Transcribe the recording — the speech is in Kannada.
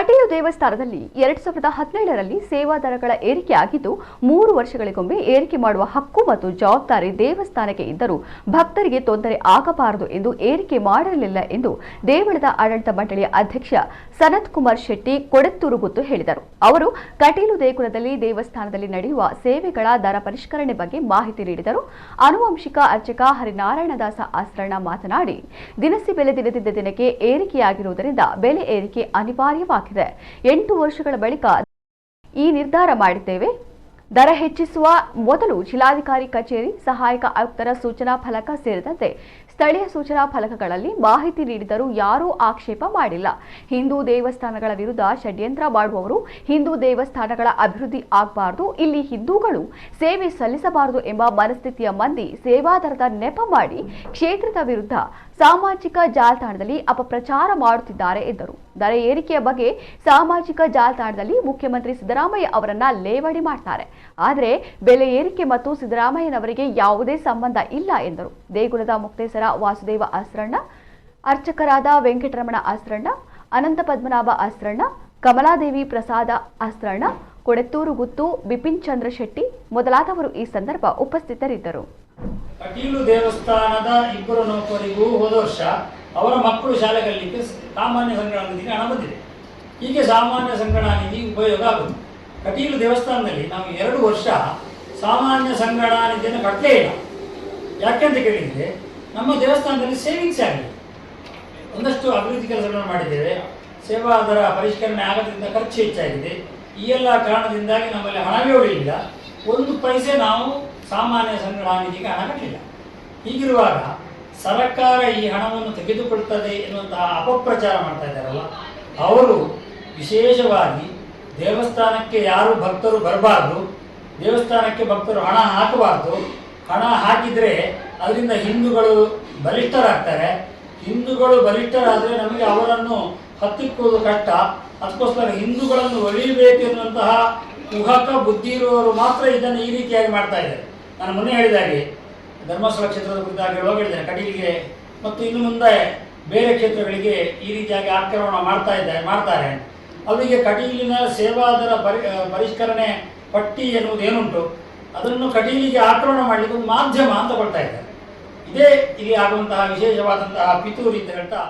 ಕಟೀಲು ದೇವಸ್ಥಾನದಲ್ಲಿ ಎರಡ್ ಸಾವಿರದ ಹದಿನೇಳರಲ್ಲಿ ಸೇವಾ ದರಗಳ ಏರಿಕೆ ಆಗಿದ್ದು, ಮೂರು ವರ್ಷಗಳಿಗೊಮ್ಮೆ ಏರಿಕೆ ಮಾಡುವ ಹಕ್ಕು ಮತ್ತು ಜವಾಬ್ದಾರಿ ದೇವಸ್ಥಾನಕ್ಕೆ ಇದ್ದರೂ ಭಕ್ತರಿಗೆ ತೊಂದರೆ ಆಗಬಾರದು ಎಂದು ಏರಿಕೆ ಮಾಡಿರಲಿಲ್ಲ ಎಂದು ದೇವಳದ ಆಡಳಿತ ಮಂಡಳಿಯ ಅಧ್ಯಕ್ಷ ಸನತ್ ಕುಮಾರ್ ಶೆಟ್ಟಿ ಕೊಡೆತ್ತೂರು ಗುತ್ತು ಹೇಳಿದರು. ಅವರು ಕಟೀಲು ದೇಗುಲದಲ್ಲಿ ದೇವಸ್ಥಾನದಲ್ಲಿ ನಡೆಯುವ ಸೇವೆಗಳ ದರ ಪರಿಷ್ಕರಣೆ ಬಗ್ಗೆ ಮಾಹಿತಿ ನೀಡಿದರು. ಆನುವಂಶಿಕ ಅರ್ಚಕ ಹರಿನಾರಾಯಣದಾಸ ಆಸರಣ ಮಾತನಾಡಿ, ದಿನಸಿ ಬೆಲೆ ದಿನದಿಂದ ದಿನಕ್ಕೆ ಏರಿಕೆಯಾಗಿರುವುದರಿಂದ ಬೆಲೆ ಏರಿಕೆ ಅನಿವಾರ್ಯವಾಗಿದೆ. ಎಂಟು ವರ್ಷಗಳ ಬಳಿಕ ಈ ನಿರ್ಧಾರ ಮಾಡಿದ್ದೇವೆ. ದರ ಹೆಚ್ಚಿಸುವ ಮೊದಲು ಜಿಲ್ಲಾಧಿಕಾರಿ ಕಚೇರಿ, ಸಹಾಯಕ ಆಯುಕ್ತರ ಸೂಚನಾ ಫಲಕ ಸೇರಿದಂತೆ ಸ್ಥಳೀಯ ಸೂಚನಾ ಫಲಕಗಳಲ್ಲಿ ಮಾಹಿತಿ ನೀಡಿದರೂ ಯಾರೂ ಆಕ್ಷೇಪ ಮಾಡಿಲ್ಲ. ಹಿಂದೂ ದೇವಸ್ಥಾನಗಳ ವಿರುದ್ಧ ಷಡ್ಯಂತ್ರ ಮಾಡುವವರು ಹಿಂದೂ ದೇವಸ್ಥಾನಗಳ ಅಭಿವೃದ್ಧಿ ಆಗಬಾರದು, ಇಲ್ಲಿ ಹಿಂದೂಗಳು ಸೇವೆ ಸಲ್ಲಿಸಬಾರದು ಎಂಬ ಮನಸ್ಥಿತಿಯ ಮಂದಿ ಸೇವಾದರದ ನೆಪ ಮಾಡಿ ಕ್ಷೇತ್ರದ ವಿರುದ್ಧ ಸಾಮಾಜಿಕ ಜಾಲತಾಣದಲ್ಲಿ ಅಪಪ್ರಚಾರ ಮಾಡುತ್ತಿದ್ದಾರೆ ಎಂದರು. ದರ ಏರಿಕೆಯ ಬಗ್ಗೆ ಸಾಮಾಜಿಕ ಜಾಲತಾಣದಲ್ಲಿ ಮುಖ್ಯಮಂತ್ರಿ ಸಿದ್ದರಾಮಯ್ಯ ಅವರನ್ನ ಲೇವಡಿ ಮಾಡ್ತಾರೆ. ಆದರೆ ಬೆಲೆ ಏರಿಕೆ ಮತ್ತು ಸಿದ್ದರಾಮಯ್ಯನವರಿಗೆ ಯಾವುದೇ ಸಂಬಂಧ ಇಲ್ಲ ಎಂದರು. ದೇಗುಲದ ಮುಕ್ತೇಸರ ವಾಸುದೇವ ಅಸ್ರಣ್ಣ, ಅರ್ಚಕರಾದ ವೆಂಕಟರಮಣ ಅಸ್ರಣ್ಣ, ಅನಂತ ಪದ್ಮನಾಭ ಅಸ್ರಣ್ಣ, ಕಮಲಾದೇವಿ ಪ್ರಸಾದ ಅಸ್ರಣ್ಣ, ಕೊಡೆತ್ತೂರು ಗುತ್ತು ಬಿಪಿನ್ ಚಂದ್ರ ಶೆಟ್ಟಿ ಮೊದಲಾದವರು ಈ ಸಂದರ್ಭ ಉಪಸ್ಥಿತರಿದ್ದರು. ಅವರ ಮಕ್ಕಳು ಶಾಲೆಗಳಿಗೆ ಸಾಮಾನ್ಯ ಸಂಗ್ರಹ ನಿಧಿಗೆ ಹಣ ಬಂದಿದೆ. ಹೀಗೆ ಸಾಮಾನ್ಯ ಸಂಗ್ರಹ ನಿಧಿ ಉಪಯೋಗ ಆಗುತ್ತೆ ಕಟೀಲು ದೇವಸ್ಥಾನದಲ್ಲಿ ನಾವು ಎರಡು ವರ್ಷ ಸಾಮಾನ್ಯ ಸಂಗ್ರಹ ನಿಧಿಯನ್ನು ಕಟ್ಟಲೇ ಇಲ್ಲ. ಯಾಕೆಂತ ಕೇಳಿದರೆ, ನಮ್ಮ ದೇವಸ್ಥಾನದಲ್ಲಿ ಸೇವಿಂಗ್ಸ್ ಆಗಿದೆ. ಒಂದಷ್ಟು ಅಭಿವೃದ್ಧಿ ಕೆಲಸಗಳನ್ನು ಮಾಡಿದ್ದೇವೆ. ಸೇವಾ ಅದರ ಪರಿಷ್ಕರಣೆ ಆಗದ್ರಿಂದ ಖರ್ಚು ಹೆಚ್ಚಾಗಿದೆ. ಈ ಎಲ್ಲ ಕಾರಣದಿಂದಾಗಿ ನಮ್ಮಲ್ಲಿ ಹಣವೇ ಉಳಿಲಿಲ್ಲ. ಒಂದು ಪೈಸೆ ನಾವು ಸಾಮಾನ್ಯ ಸಂಗ್ರಹ ನಿಧಿಗೆ ಹಣ ಕಟ್ಟಲಿಲ್ಲ ಹೀಗಿರುವಾಗ ಸರ್ಕಾರ ಈ ಹಣವನ್ನು ತೆಗೆದುಕೊಳ್ತದೆ ಎನ್ನುವಂತಹ ಅಪಪ್ರಚಾರ ಮಾಡ್ತಾ ಇದ್ದಾರಲ್ಲ, ಅವರು ವಿಶೇಷವಾಗಿ ದೇವಸ್ಥಾನಕ್ಕೆ ಯಾರು ಭಕ್ತರು ಬರಬಾರ್ದು, ದೇವಸ್ಥಾನಕ್ಕೆ ಭಕ್ತರು ಹಣ ಹಾಕಬಾರ್ದು, ಹಣ ಹಾಕಿದರೆ ಅದರಿಂದ ಹಿಂದೂಗಳು ಬಲಿಷ್ಠರಾಗ್ತಾರೆ. ಹಿಂದೂಗಳು ಬಲಿಷ್ಠರಾದರೆ ನಮಗೆ ಅವರನ್ನು ಹತ್ತಿಕ್ಕುವುದು ಕಷ್ಟ. ಅದಕ್ಕೋಸ್ಕರ ಹಿಂದೂಗಳನ್ನು ಒಳಿಯಬೇಕು ಎನ್ನುವಂತಹ ಕುಹಕ ಬುದ್ಧಿ ಇರುವವರು ಮಾತ್ರ ಇದನ್ನು ಈ ರೀತಿಯಾಗಿ ಮಾಡ್ತಾ ಇದ್ದಾರೆ. ನಾನು ಮೊನ್ನೆ ಹೇಳಿದಾಗೆ ಧರ್ಮಸ್ಥಳ ಕ್ಷೇತ್ರದ ಕುರಿತಾಗಿ ಹೇಳಿದ್ದೇನೆ ಕಟೀಲಿಗೆ ಮತ್ತು ಇನ್ನು ಮುಂದೆ ಬೇರೆ ಕ್ಷೇತ್ರಗಳಿಗೆ ಈ ರೀತಿಯಾಗಿ ಆಕ್ರಮಣ ಮಾಡ್ತಾ ಇದ್ದಾರೆ ಮಾಡ್ತಾರೆ. ಅವರಿಗೆ ಕಟೀಲಿನ ಸೇವಾದರ ಪರಿ ಪರಿಷ್ಕರಣೆ ಪಟ್ಟಿ ಎನ್ನುವುದು ಏನುಂಟು ಅದನ್ನು ಕಟೀಲಿಗೆ ಆಕ್ರಮಣ ಮಾಡಲಿಕ್ಕೆ ಮಾಧ್ಯಮ ಅಂತ ಕೊಡ್ತಾ ಇದ್ದಾರೆ. ಇದೇ ಇಲ್ಲಿ ಆಗುವಂತಹ ವಿಶೇಷವಾದಂತಹ ಪಿತೂರಿ ಅಂತ ಹೇಳ್ತಾ